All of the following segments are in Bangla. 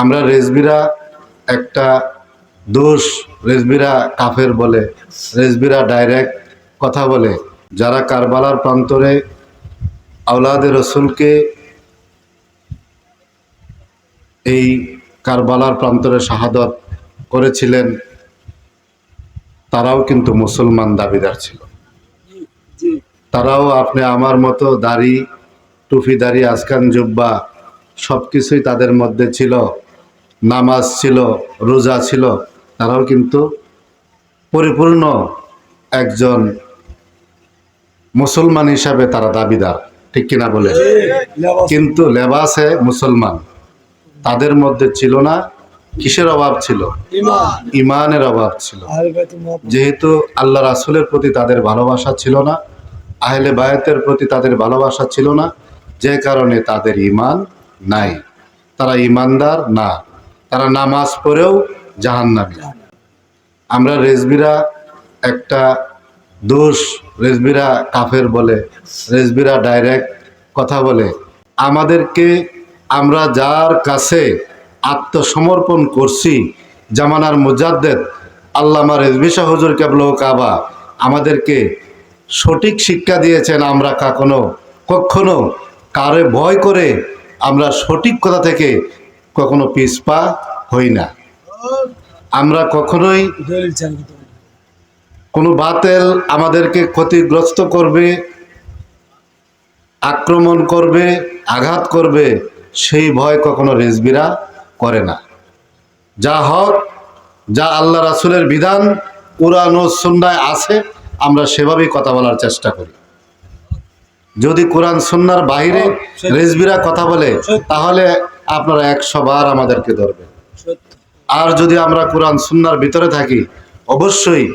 আমরা রেজবিরা একটা দোষ, রেজবিরা কাফের বলে, রেজবিরা ডাইরেক্ট কথা বলে। যারা কারবালার প্রান্তরে আওলাদের রসুলকে এই কারবালার প্রান্তরে শাহাদত করেছিলেন, তারাও কিন্তু মুসলমান দাবিদার ছিল। তারাও আপনি আমার মতো দাড়ি, টুপি দাড়ি, আজকান, জুব্বা সব কিছুই তাদের মধ্যে ছিল। নামাজ ছিল, রোজা ছিল, তারাও কিন্তু পরিপূর্ণ একজন মুসলমান হিসাবে তারা দাবিদার। ঠিক কিনা বলে? কিন্তু লেবাসে মুসলমান, তাদের মধ্যে ছিল না, কিসের অভাব ছিল? ইমানের অভাব ছিল। যেহেতু আল্লাহ রাসুলের প্রতি তাদের ভালোবাসা ছিল না, আহলে বায়াতের প্রতি তাদের ভালোবাসা ছিল না, যে কারণে তাদের ইমান নাই। তারা ইমানদার না। তারা নামাজ পড়েও জাহান্নামী আমরা রেজবিরা একটা দোষ, রেজবিরা কাফের বলে, রেজবিরা ডাইরেক্ট কথা বলে। আমাদেরকে আমরা যার কাছে আত্মসমর্পণ করছি, জামানার মুজাদ্দেদ, আল্লামা রেজবি শাহ হুজুর কেবল কাবা, আমাদেরকে সঠিক শিক্ষা দিয়েছেন আমরা কখনো কখনো কারে ভয় করে আমরা সঠিক কথা থেকে কখনো পিছপা হই না। আমরা কখনোই কোনো বাতেল আমাদেরকে ক্ষতিগ্রস্ত করবে আক্রমণ করবে আঘাত করবে সেই ভয় কখনো রেজবিরা করে না। যা হক যা আল্লাহ রাসুলের বিধান কোরআন ও সুন্নায় আছে আমরা সেভাবেই কথা বলার চেষ্টা করি। যদি কোরআন সুন্নার বাইরে রেজবিরা কথা বলে তাহলে আপনারা একশো বার আমাদেরকে ধরবেন আর যদি আমরা কোরআন সুন্নার ভিতরে থাকি, অবশ্যই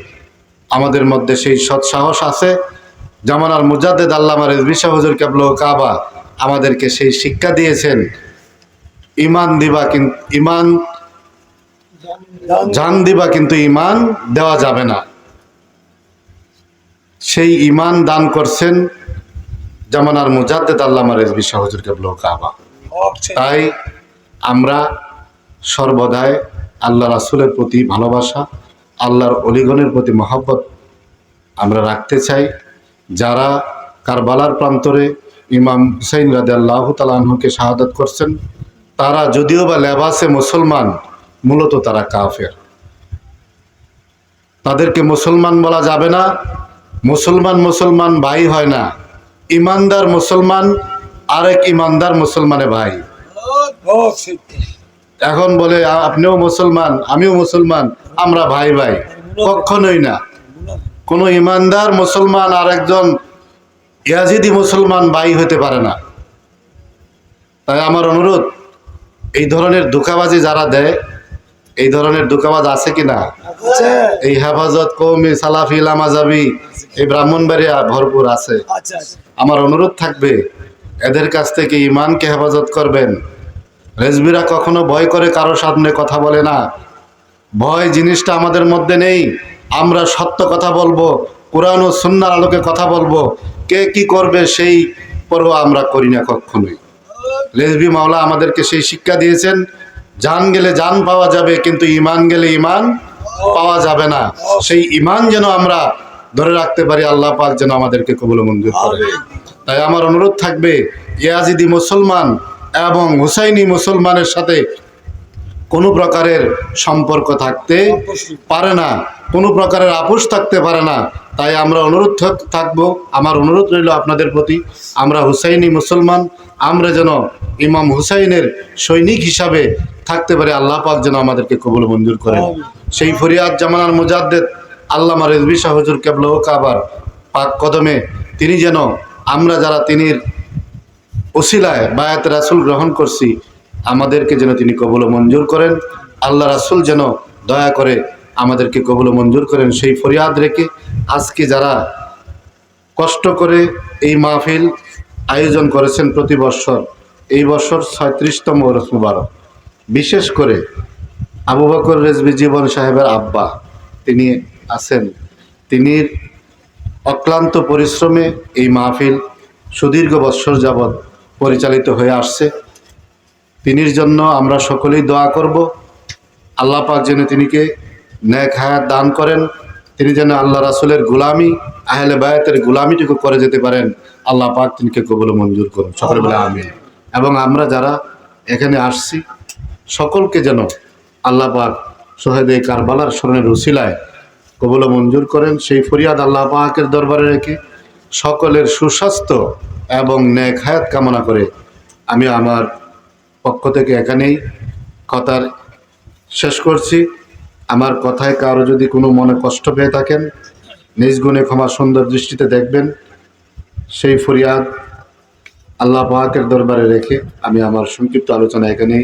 আমাদের মধ্যে সেই সৎসাহস আছে। জামানার মুজাদ্দেদ আল্লামা রেজবি শাহ হুজুর কেবল কাবা আমাদেরকে সেই শিক্ষা দিয়েছেন। ইমান দিবা কিন্তু ইমান জান দিবা কিন্তু ইমান দেওয়া যাবে না। সেই ইমান দান করছেন জামানার মুজাদ্দেদ আল্লামা রেজবি শাহ হুজুর কেবল কাবা। তাই আমরা সর্বদাই আল্লাহ রাসুলের প্রতি ভালোবাসা, আল্লাহর অলিগণের প্রতি মহব্বত আমরা রাখতে চাই। যারা কারবালার প্রান্তরে ইমাম হুসাইন রাদে আল্লাহ তালাহকে শাহাদত করছেন, তারা যদিও বা লেবাসে মুসলমান, মূলত তারা কাফের। তাদেরকে মুসলমান বলা যাবে না। মুসলমান মুসলমান ভাই হয় না। ইমানদার মুসলমান আরেক ইমানদার মুসলমানে ভাই। এখন বলে আপনিও মুসলমান আমিও মুসলমান আমরা ভাই ভাই। কখনোই না। কোনো ইমানদার মুসলমান আর একজন ইয়াজিদি মুসলমান ভাই হতে পারে না। তাই আমার অনুরোধ এই ধরনের ধোকাবাজি যারা দেয় এই ধরনের ধোকাবাজ আছে কি না? এই হেফাজত কৌমি সালাফি লামাজাবি এই ব্রাহ্মণবাড়িয়া ভরপুর আছে। আমার অনুরোধ থাকবে এদের কাছ থেকে ইমানকে হেফাজত করবেন। রেজবিরা কখনো ভয় করে কারও সামনে কথা বলে না। ভয় জিনিসটা আমাদের মধ্যে নেই। আমরা সত্য কথা বলব, কোরআন ও সুন্নার আলোকে কথা বলব। কে কি করবে সেই পরোয়া আমরা করি না কখনোই। রেজবি মাওলা আমাদেরকে সেই শিক্ষা দিয়েছেন, জান গেলে জান পাওয়া যাবে, কিন্তু ইমান গেলে ইমান পাওয়া যাবে না। সেই ইমান যেন আমরা ধরে রাখতে পারি আল্লাহ পাক যেন আমাদেরকে কবুল মঞ্জুর করে। তাই আমার অনুরোধ থাকবে ইয়াজিদি মুসলমান এবং হুসাইনি মুসলমানের সাথে কোনো প্রকারের সম্পর্ক থাকতে পারে না কোনো প্রকারের আপোষ থাকতে পারে না। তাই আমরা অনুরোধ থাক- থাকব আমার অনুরোধ রইল আপনাদের প্রতি আমরা হুসাইনি মুসলমান আমরা যেন ইমাম হুসাইনের সৈনিক হিসাবে থাকতে পারি আল্লাহ পাক যেন আমাদেরকে কবুল মঞ্জুর করেন। সেই ফরিয়াদ জামানার মুজাদ্দেদ আল্লামা রেজবি শাহ হুজুর কেবল কাবার পাক কদমে তিনি যেন আমরা যারা তিনি ওসিলায় বায়াত রাসুল গ্রহণ করছি, আমাদেরকে যেন তিনি কবুল মঞ্জুর করেন। আল্লাহ রাসুল যেন দয়া করে আমাদেরকে কবুল মঞ্জুর করেন সেই ফরিয়াদ রেখে আজকে যারা কষ্ট করে এই মাহফিল আয়োজন করেছেন প্রতি বৎসর এই বছর ছয়ত্রিশতম রস মুবারক। বিশেষ করে আবু বকর রেজবি জীবন সাহেবের আব্বা, তিনি আছেন। তিনি অক্লান্ত পরিশ্রমে এই মাহফিল সুদীর্ঘ বৎসর যাবৎ পরিচালিত হয়ে আসছে। তিনির জন্য আমরা সকলেই দোয়া করব। আল্লাহ পাক যেন তিনিকে ন্যাক হায়াত দান করেন। তিনি যেন আল্লাহ রাসুলের গুলামি, আহলে বায়াতের গুলামিটুকু করে যেতে পারেন। আল্লাহ পাক তিনিকে কবল মঞ্জুর করুন। সকলে বলে আমিন। এবং আমরা যারা এখানে আসছি, সকলকে যেন আল্লাহ পাক সোহেদে কারবালার স্মরণের উসিলায় কবল মঞ্জুর করেন। সেই ফরিয়াদ আল্লাহ পাকের দরবারে রেখে সকলের সুস্বাস্থ্য এবং ন্যাক হায়াত কামনা করে আমি আমার পক্ষ থেকে এখানেই কথার শেষ করছি। আমার কথায় কারও যদি কোনো মনে কষ্ট পেয়ে থাকেন, নিজ গুণে ক্ষমা সুন্দর দৃষ্টিতে দেখবেন। সেই ফরিয়াদ আল্লাহ পাহাকের দরবারে রেখে আমি আমার সংক্ষিপ্ত আলোচনা এখানেই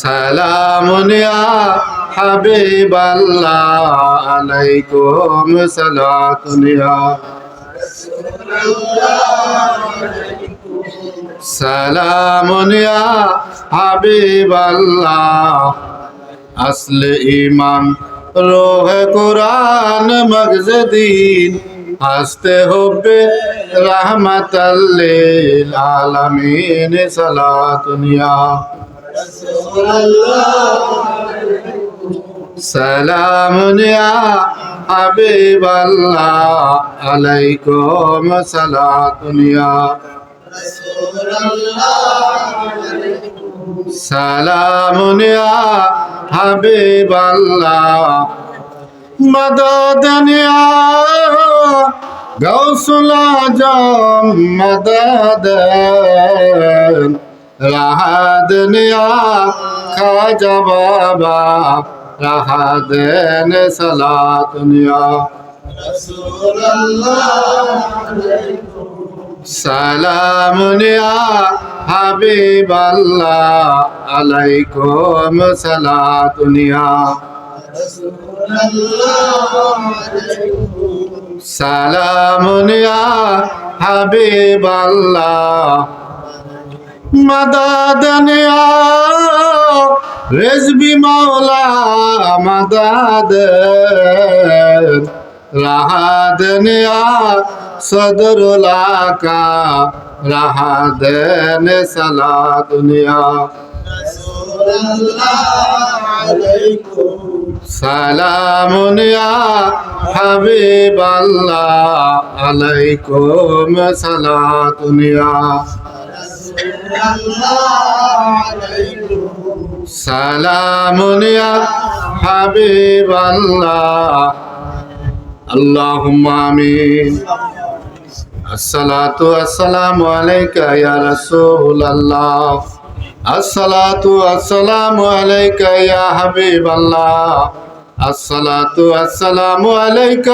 সালামুন ইয়া হাবিবাল্লাহ আলাইকুম সালাতুন ইয়া সালামুন ইয়া হাবিবাল্লাহ আসল ইমান রোহে কোরআন মগজ আসতে হবে রহমতাল্লিল আলামিন সালাতুনিয়া সালামুন ইয়া হাবিবাল্লাহ আলাইকুম সালাতুনিয়া সালামুন ইয়া হাবিবাল্লাহ মদদন ইয়া গাউসুল আজম মদদন রাহাদন ইয়া খাজা বাবা, রাহাদন সালাতুন ইয়া সালামুন ইয়া হাবিবাল্লাহ আলাইকুম সালাতুন ইয়া সালামুন ইয়া হাবিবাল্লাহ। মাদাদান ইয়া রেজবি মাওলা মাদাদান রাহাদান ইয়া সদরুল আকা। রাহাদান সালাতুন ইয়া সালামুন ইয়া আলাইকুম সালাতুন ইয়া সালামুন ইয়া হাবিবাল্লাহ আল্লাহুম্মা আমিন আসসালাতু আসসালামু আলাইকা ইয়া রাসূলুল্লাহ الله الصلاة والسلام عليك يا حبيب الله الصلاة والسلام عليك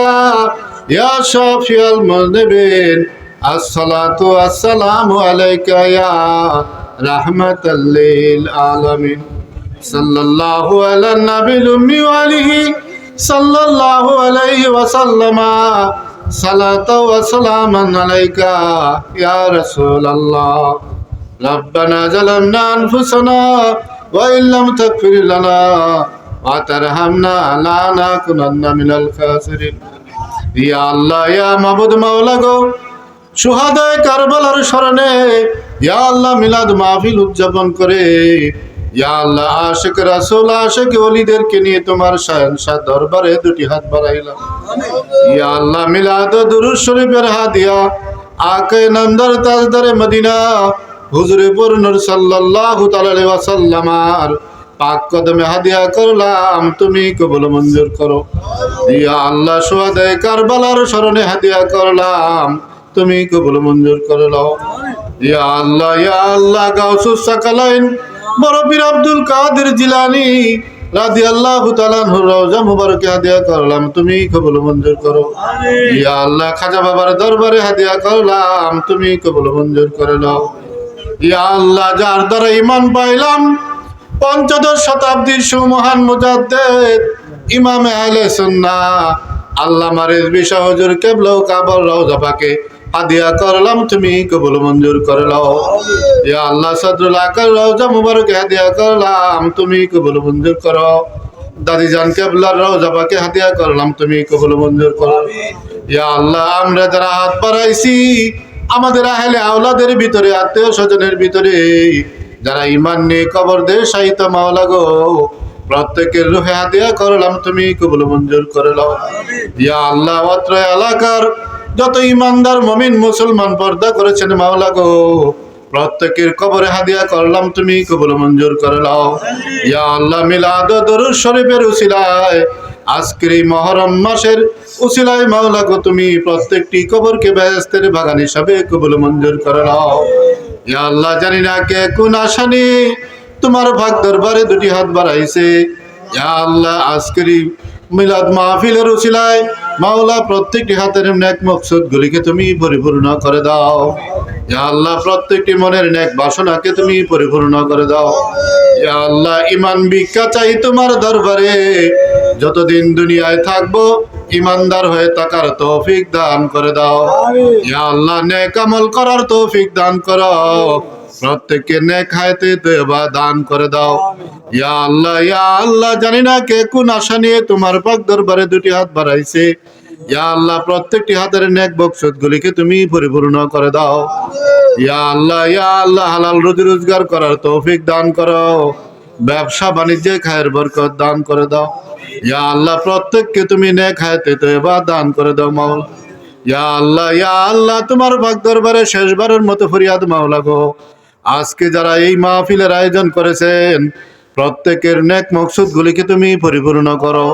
يا شافي المذنبين الصلاة والسلام عليك يا رحمة للعالمين صلى الله على النبي الأمي وآله صلى الله عليه وسلم صلاة وسلاما عليك يا رسول الله ربنا ظلمنا أنفسنا وإن لم تغفر لنا وترحمنا لنكونن من الخاسرين ইয়া আল্লাহ ইয়া মাবুদ মাওলা গো সুহাদায় কারবালার স্মরণে ইয়া আল্লাহ মিলাদ মাহফিল উদযাপন করে ইয়া আল্লাহ আশিক রাসূল আশিক ওলিদেরকে নিয়ে তোমার শাহেনশাহ দরবারে দুটি হাত বাড়াইলাম ইয়া আল্লাহ মিলাদ ও দুরূদ শরীফের হাদিয়া আকে নন্দর তাজদারে মদিনা হুজুরে পূর্ণর সাল্লাল্লাহু তাআলা পাক কদমে হাদিয়া করলাম তুমি কবুল মঞ্জুর করো। ইয়া আল্লাহ সুহাদায় কারবালার স্মরণে হাদিয়া করলাম তুমি কবুল মঞ্জুর করে নাও। ইয়া আল্লাহ ইয়া আল্লাহ গাউসুস সাকালাইন বড় পীর আব্দুল কাদের জিলানি রাদিয়াল্লাহু তাআলা আনহুর রওজা মুবারকে হাদিয়া করলাম তুমি কবুল মঞ্জুর করো। ইয়া আল্লাহ খাজা বাবার দরবারে হাদিয়া করলাম তুমি কবুল মঞ্জুর করে নাও। ইয়া আল্লাহ, যার দ্বারা ইমান পাইলাম, পঞ্চদশ শতাব্দীর সুমহান মুজাদ্দেদ, ইমাম আহলে সুন্নাহ। আল্লাহ রিজভী শাহ হুজুর কেবলাও কাবার রওজা পাকে। হাদিয়া করলাম, তুমি কবুল মঞ্জুর করে ইয়া আল্লাহ, সদরুল আকার রওজা মুবারক হাদিয়া করলাম, তুমি কবুল মঞ্জুর করো। দাদি জান কেবলার রওজা পাকে হাদিয়া করলাম, তুমি কবুল মঞ্জুর করো। ইয়া আল্লাহ, আমরা যারা হাত বাড়াইছি আমাদের আহলে আওলাদের ভিতরে, আত্মীয় স্বজনের ভিতরে। যারা ইমান নিয়ে কবর দে সাহিত্য মাওলা গো। প্রত্যেকের রুহে হাদিয়া করলাম, তুমি কবুল মঞ্জুর করে নাও। ইয়া আল্লাহ, অত্র এলাকার যত ইমানদার মমিন মুসলমান পর্দা করেছেন মাওলা গো, প্রত্যেকের কবরে হাদিয়া করলাম, তুমি কবুল মঞ্জুর করে নাও। ইয়া আল্লাহ, মিলাদ দরুদ শরীফের উসিলায় আজকের এই মহরম মাসের উসিলায় মাওলা গো, তুমি প্রত্যেকটি কবরকে ব্যস্তের বাগান হিসাবে কবুল মঞ্জুর করে নাও। ইয়া আল্লাহ, জানি না কে কোন আসানি, তোমার ভাগ দরবারে দুটি হাত বাড়াইছে। ইয়া আল্লাহ, আজকের মিলাদ মাহফিলের উসিলায় মাওলা প্রত্যেকটি হাতের নেক মকসুদ গুলিকে তুমি পরিপূর্ণ করে দাও। ইয়া আল্লাহ, প্রত্যেকটি মনের নেক বাসনাকে তুমি পরিপূর্ণ করে দাও। ইয়া আল্লাহ ইমান ভিক্ষা চাই তোমার দরবারে। যতদিন দুনিয়ায় থাকব ইমানদার হয়ে থাকার তৌফিক দান করে দাও। ইয়া আল্লাহ নেক আমল করার তৌফিক দান করো। প্রত্যেককে নেক হায়াতে দেবা দান করে দাও। ইয়া আল্লাহ ইয়া আল্লাহ জানি না কে কোন আশা নিয়ে তোমার পাক দরবারে দুটি হাত বাড়াইছে। ইয়া আল্লাহ প্রত্যেকটি হাতের নেক বকশত গুলিকে তুমি পরিপূর্ণ করে দাও। ইয়া আল্লাহ ইয়া আল্লাহ হালাল রুজি রোজগার করার তৌফিক দান করো। ব্যবসা বাণিজ্যে খায়ের বরকত দান করে দাও। ইয়া আল্লাহ, প্রত্যেককে তুমি নেক হায়াতে দেবা দান করে দাও মাওলা। ইয়া আল্লাহ ইয়া আল্লাহ, তোমার ভাগ দরবারে শেষবারের মতো ফরিয়াদ মাওলা গো। আজকে যারা এই মাহফিলের আয়োজন করেছেন, প্রত্যেকের নেক মকসুদ গুলিকে তুমি পরিপূর্ণ করো?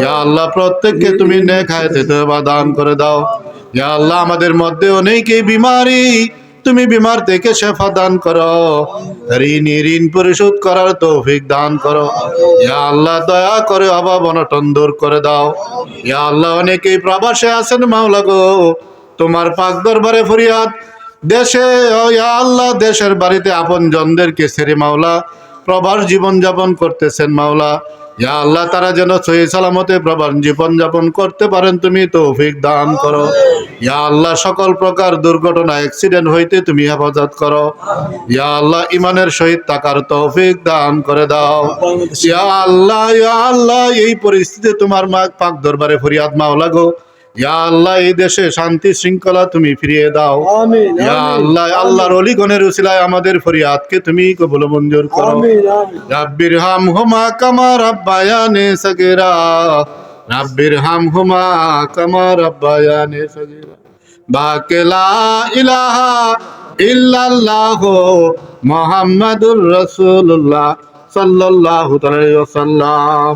ইয়া আল্লাহ, প্রত্যেককে তুমি নেক হায়াতে বা দান করে দাও। ইয়া আল্লাহ, আমাদের মধ্যে অনেকেই বিমারি? তুমি বিমার থেকে শেফা দান করো। ঋণ ঋণ পরিশোধ করার তৌফিক দান করো। ইয়া আল্লাহ, দয়া করে অভাব অনটন দূর করে দাও। ইয়া আল্লাহ, অনেকেই প্রবাসে আছেন মাওলা গো। তোমার পাক দরবারে ফরিয়াদ। দেশে ইয়া আল্লাহ, দেশের বাড়িতে আপন জনদেরকে ছেড়ে মাওলা, প্রবাস জীবন যাপন করতেছেন মাওলা। ইয়া আল্লাহ তারা যেন সহি সালামতে প্রবাস জীবন যাপন করতে পারেন, তুমি তৌফিক দান করো। ইয়া আল্লাহ, সকল প্রকার দুর্ঘটনা অ্যাক্সিডেন্ট হইতে তুমি হেফাজত করো। ইয়া আল্লাহ ইমানের সহিত তাকার তৌফিক দান করে দাও। ইয়া আল্লাহ ইয়া আল্লাহ, এই পরিস্থিতি তোমার মা পাক দরবারে ফরিয়াদ মাও গো। ইয়া আল্লাহ এই দেশে শান্তি শৃঙ্খলা তুমি ফিরিয়ে দাও। ইয়া আল্লাহ আল্লাহর অলিগণের উসিলায় আমাদের ফরিয়াদকে তুমি কবুল মঞ্জুর করো। রাব্বির হাম হুমা কামা রাব্বায়ানে সগীরা। রাব্বির হাম হুমা কামা রাব্বায়ানে সগীরা। বাকেলা ইলাহা ইল্লাল্লাহ মুহাম্মাদুর রাসূলুল্লাহ সাল্লাল্লাহু তাআলা ওয়া সাল্লাম